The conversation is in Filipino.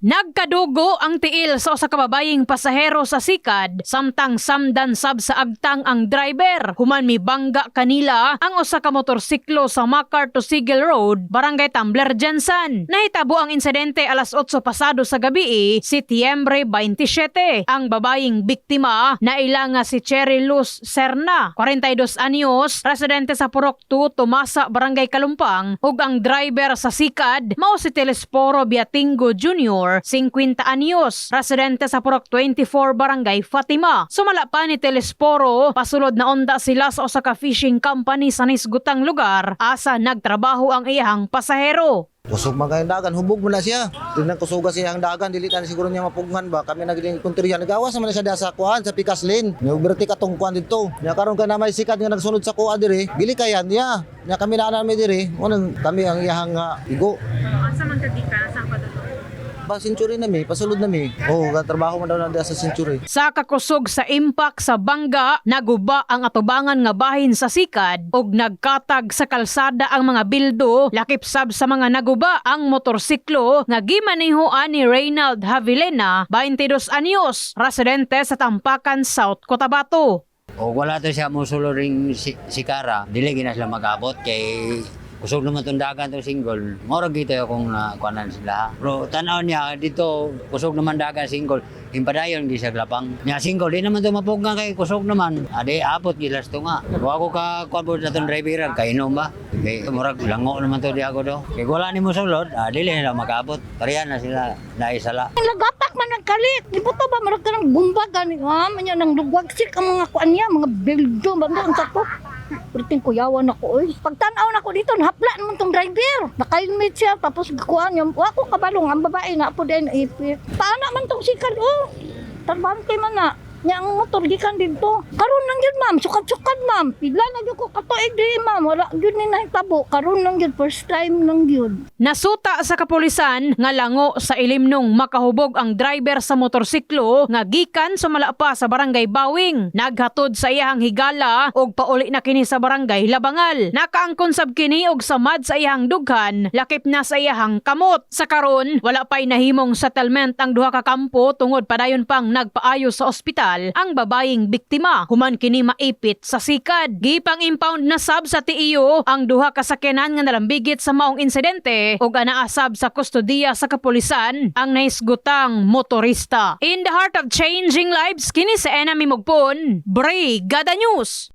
Nagkadugo ang tiil sa usa ka pasahero sa sikad samtang samdan sab sa agtang ang driver. Human mi bangga kanila ang usa ka motorsiklo sa Makar to Sigel Road, Barangay Tumbler, Jansan. Nahitabo ang insidente alas 8 pasado sa gabi, Setyembre 27. Ang babayeng biktima na ilanga si Cherry Luz Serna, 42 anyos, residente sa Purok 2, Tumasa, Barangay Kalumpang, ug ang driver sa sikad mao si Telesporo Biatingo Jr., 50 anyos, residente sa Purok 24, Barangay Fatima. Sumala pa ni Telesporo, pasulod na onda sila sa usa ka fishing company sa nisgutang lugar asa nagtrabaho ang iyang pasahero. Kusog man kayong dagan, hubog mo na siya. Tingnan kusuga siya ang dagan, dili na siguro niya mapughan ba. Kami nagiling kunteriya, nagawas naman na siya sa kuan, sa Pikas Lane. Nagberti ka tong kuan dito. Nya karon ka na may sikat nga nagsunod sa kuan dire, gili kayan niya. Nya kami na namin dire, unang kami ang iyahang nga igo. Asa man ka ka? Saan pa dito? Ba century na mi, pasulod na mi. Oh, trabaho man daw na sa century. Sa kakusog sa impact sa bangga, naguba ang atubangan nga bahin sa sikad ug nagkatag sa kalsada ang mga bildo, lakip sab sa mga naguba ang motorsiklo nga gimanihoan ni Reynald Havilena, 22 anyos, residente sa Tampakan, South Cotabato. O wala to siya musulo ring si, sikara, dili gina sila magabot kay kusog naman itong dagan itong single. Moro gito akong na kuanan sila. Pero tanaw niya dito, kusog naman dagan single. Himpadayon di siya glapang. Niya single, di naman ito mapugang kay kusog naman. Ade, apot gilas to nga. Kung ako ka kuan po na itong driver, kainom ba? Kay murag lango naman to di ako do. Kay wala ni mo sulod, ah, dili nila magabot. Pariyan na sila naisala. Ang lagapak man nagkalit. Di ba to ba marag ka ng bumba gani ha? Manya nang lugwagsik ang mga kuan niya, mga bildo ba doon sa Perting kuyawan ako oy. Pagtanaw na ko dito, nahapla naman tong driver. Naka-helmet siya, tapos kuan niya. Wa ko kabalong, ang babae na po din ipit. Paano man tong sikal oh? Tarbante man na. Nya ang motor gikan dito. Karon lang yun ma'am, sukat-sukat ma'am. Pila na gyud ko katuig di ma'am. Wala gyud ni nahitabo. Karon lang yun, first time lang yun. Nasuta sa kapulisan nga lango sa ilimnong makahubog ang driver sa motorsiklo nga gikan sumala pa sa barangay Bawing. Naghatod sa iyang higala og pauli na kini sa barangay Labangal. Nakaangkon sab kini og samad sa iyang dughan, lakip na sa iyang kamot. Sa karon, wala pay nahimong settlement ang duha ka kampo tungod padayon pang nagpaayo sa ospital ang babayeng biktima. Human kini maipit sa sikad. Gipang impound na sab sa TIO ang duha ka sakyanan nga nalambigit sa maong insidente ug anaasab sa kustodiya sa kapulisan ang naisgutang motorista. In the heart of changing lives kini sa enemy mugpon, Brigada News.